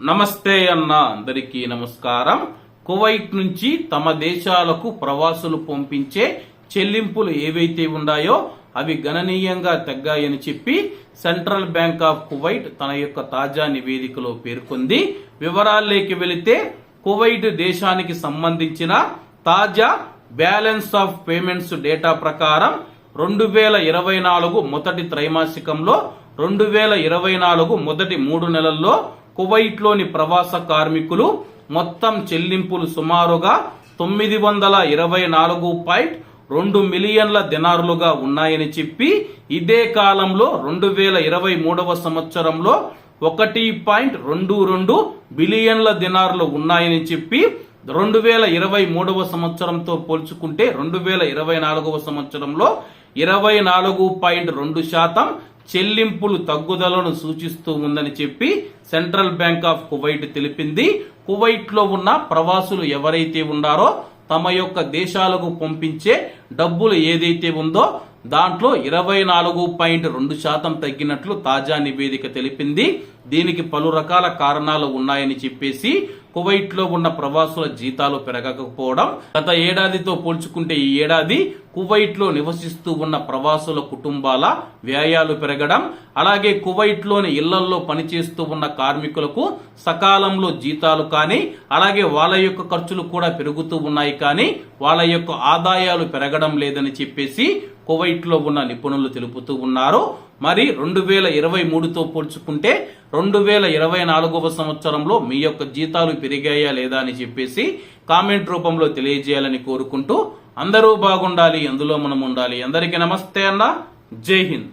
నమస్తే అన్న అందరికీ నమస్కారం. కువైట్ నుంచి తమ దేశాలకు ప్రవాసులు పంపించే చెల్లింపులు ఏవైతే ఉన్నాయో అవి గణనీయంగా తగ్గాయని చెప్పి సెంట్రల్ బ్యాంక్ ఆఫ్ కువైట్ తన యొక్క తాజా నివేదికలో పేర్కొంది. వివరాల్లోకి వెళితే కువైట్ దేశానికి సంబంధించిన తాజా బ్యాలెన్స్ ఆఫ్ పేమెంట్స్ డేటా ప్రకారం రెండు వేల ఇరవై నాలుగు మొదటి త్రైమాసికంలో రెండు వేల ఇరవై నాలుగు మొదటి మూడు నెలల్లో కువైట్లోని ప్రవాస కార్మికులు మొత్తం చెల్లింపులు సుమారుగా తొమ్మిది వందల ఇరవై నాలుగు పాయింట్ రెండు మిలియన్ల దినారులుగా ఉన్నాయని చెప్పి ఇదే కాలంలో రెండు వేల ఇరవై మూడవ సంవత్సరంలో ఒకటి పాయింట్ రెండు రెండు బిలియన్ల దినారులు ఉన్నాయని చెప్పి రెండు వేల ఇరవై మూడవ సంవత్సరంతో పోల్చుకుంటే రెండు వేల ఇరవై నాలుగవ సంవత్సరంలో ఇరవై నాలుగు పాయింట్ రెండు శాతం చెల్లింపులు తగ్గుదలను సూచిస్తూ ఉందని చెప్పి సెంట్రల్ బ్యాంక్ ఆఫ్ కువైట్ తెలిపింది. కువైట్లో ఉన్న ప్రవాసులు ఎవరైతే ఉన్నారో తమ యొక్క దేశాలకు పంపించే డబ్బులు ఏదైతే ఉందో దాంట్లో ఇరవై నాలుగు పాయింట్ రెండు శాతం తగ్గినట్లు తాజా నివేదిక తెలిపింది. దీనికి పలు రకాల కారణాలు ఉన్నాయని చెప్పేసి కువైట్లో ఉన్న ప్రవాసుల జీతాలు పెరగకపోవడం గత ఏడాదితో పోల్చుకుంటే ఈ ఏడాది కువైట్లో నివసిస్తూ ఉన్న ప్రవాసుల కుటుంబాల వ్యయాలు పెరగడం అలాగే కువైట్లోని ఇళ్ళల్లో పనిచేస్తూ ఉన్న కార్మికులకు సకాలంలో జీతాలు కానీ అలాగే వాళ్ళ యొక్క ఖర్చులు కూడా పెరుగుతూ ఉన్నాయి కానీ వాళ్ళ యొక్క ఆదాయాలు పెరగడం లేదని చెప్పేసి కువైట్లో ఉన్న నిపుణులు తెలుపుతూ ఉన్నారు. మరి రెండు వేల ఇరవై మూడుతో పోల్చుకుంటే రెండు వేల ఇరవై నాలుగవ సంవత్సరంలో మీ యొక్క జీతాలు పెరిగాయా లేదా అని చెప్పేసి కామెంట్ రూపంలో తెలియజేయాలని కోరుకుంటూ అందరూ బాగుండాలి అందులో మనం ఉండాలి. అందరికీ నమస్తే అన్న. జై హింద్.